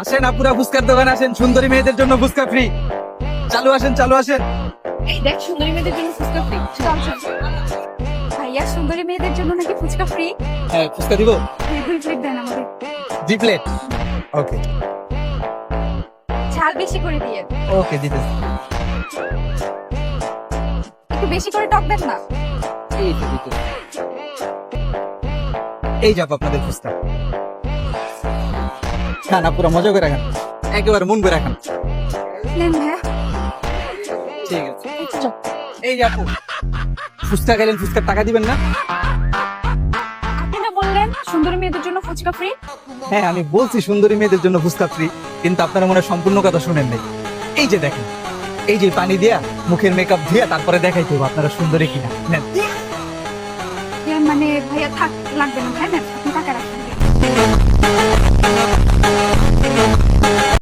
আসেন আপুরা ফুচকার দোকানে আসেন। সুন্দরী মেয়েদের জন্য ফুচকা ফ্রি চালু আসেন চালু আসেন। এই দেখ সুন্দরী মেয়েদের জন্য ফুচকা ফ্রি চল চল ভাইয়া সুন্দরী মেয়েদের জন্য নাকি ফুচকা ফ্রি হ্যাঁ ফুচকা দিব। দুই প্লেট দেন আমাদের জি প্লেট ওকে ঝাল বেশি করে দিয়ে। ওকে দিতেছি। একটু বেশি করে টক দেন না। এই যাব আপনাদের ফুচকা। খান আপুরা মজা করে রাখেন। একেবারে মন করে ঠিক আছে। এই যে আপু ফুচকা খেলেন ফুচকার টাকা দিবেন না? বললেন সুন্দরী মেয়েদের জন্য ফুচকা ফ্রি হ্যাঁ আমি বলছি সুন্দরী মেয়েদের জন্য ফুচকা ফ্রি কিন্তু আপনারা মনে সম্পূর্ণ কথা শুনেন নাই। এই যে দেখেন এই যে পানি দিয়া মুখের মেকআপ দিয়া তারপরে দেখাইতে হবে আপনারা সুন্দরী কিনা। নেন। মানে ভাইয়া থাক লাগবে না ভাই